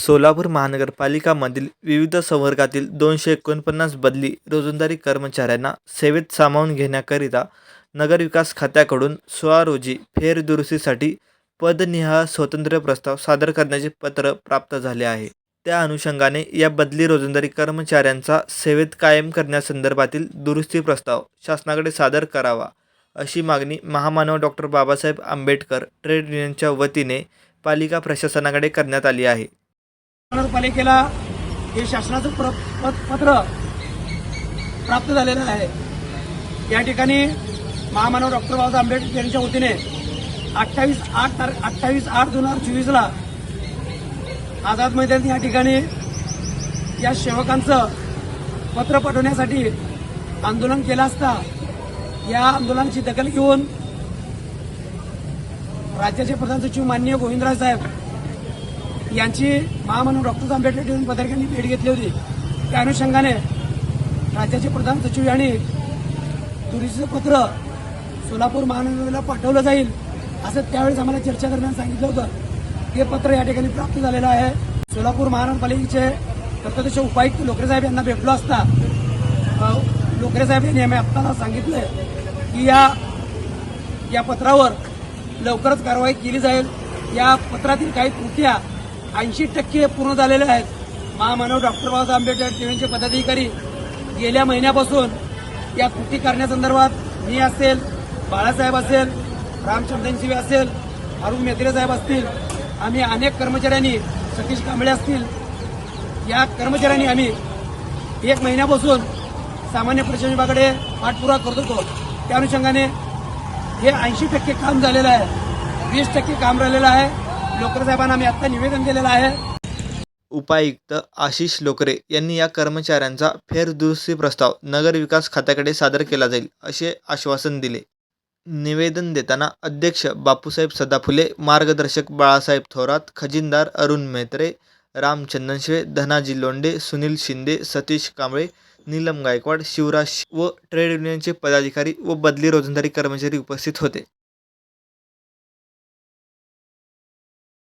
सोलापूर महानगरपालिकामधील विविध संवर्गातील दोनशे एकोणपन्नास बदली रोजंदारी कर्मचाऱ्यांना सेवेत सामावून घेण्याकरिता नगरविकास खात्याकडून सोळा रोजी फेरदुरुस्तीसाठी पदनिहाय स्वतंत्र प्रस्ताव सादर करण्याचे पत्र प्राप्त झाले आहे. त्या अनुषंगाने या बदली रोजंदारी कर्मचाऱ्यांचा सेवेत कायम करण्यासंदर्भातील दुरुस्ती प्रस्ताव शासनाकडे सादर करावा अशी मागणी महामानव डॉक्टर बाबासाहेब आंबेडकर ट्रेड युनियनच्या वतीने पालिका प्रशासनाकडे करण्यात आली आहे. पालिकेला हे शासनाचं पत्र प्राप्त झालेलं आहे. या ठिकाणी महामानव डॉक्टर बाबासाहेब आंबेडकर यांच्या वतीने अठ्ठावीस आठ तारीख अठ्ठावीस आठ दोन हजार चोवीसला आझाद मैदान या ठिकाणी या सेवकांचं पत्र पाठवण्यासाठी आंदोलन केलं असता या आंदोलनाची दखल घेऊन राज्याचे प्रधान सचिव माननीय गोविंदराव साहेब यांची महामानव डॉक्टर आंबेडकर ठेवून पत्रकारांनी भेट घेतली होती. त्या अनुषंगाने राज्याचे प्रधान सचिव यांनी तुरीचं पत्र सोलापूर महानगरला पाठवलं जाईल असं त्यावेळेस आम्हाला चर्चा दरम्यान सांगितलं होतं. ते पत्र या ठिकाणी प्राप्त झालेलं आहे. सोलापूर महानगरपालिकेचे प्रत्यक्ष उपायुक्त लोकरेसाहेब यांना भेटलो असता लोकरेसाहेब यांनी आम्ही आत्ताला सांगितलंय की या या पत्रावर लवकरच कारवाई केली जाईल. या पत्रातील काही त्रुट्या ऐंशी टक्के पूर्ण झालेले आहेत. महामानव डॉक्टर बाबासाहेब आंबेडकर टीव्हीचे पदाधिकारी गेल्या महिन्यापासून या कृती करण्यासंदर्भात मी असेल बाळासाहेब असेल रामचंद्रन असेल अरुण मेत्रे साहेब असतील आम्ही अनेक कर्मचाऱ्यांनी सतीश कांबळे असतील या कर्मचाऱ्यांनी आम्ही एक महिन्यापासून सामान्य प्रशासन विभागाकडे पाठपुरावा करत होतो. त्या अनुषंगाने हे ऐंशी टक्के काम झालेलं आहे. वीस टक्के काम राहिलेलं आहे. लोकर साहेबांना आम्ही आत्ता निवेदन दिलेलं आहे. उपायुक्त आशिष लोकरे यांनी या कर्मचाऱ्यांचा फेरदुरुस्ती प्रस्ताव नगरविकास खात्याकडे सादर केला जाईल असे आश्वासन दिले. निवेदन देताना अध्यक्ष बापूसाहेब सदाफुले मार्गदर्शक बाळासाहेब थोरात खजिनदार अरुण मेत्रे रामचंदनशिवे धनाजी लोंडे सुनील शिंदे सतीश कांबळे नीलम गायकवाड शिवराज व ट्रेड युनियनचे पदाधिकारी व बदली रोजंदारी कर्मचारी उपस्थित होते.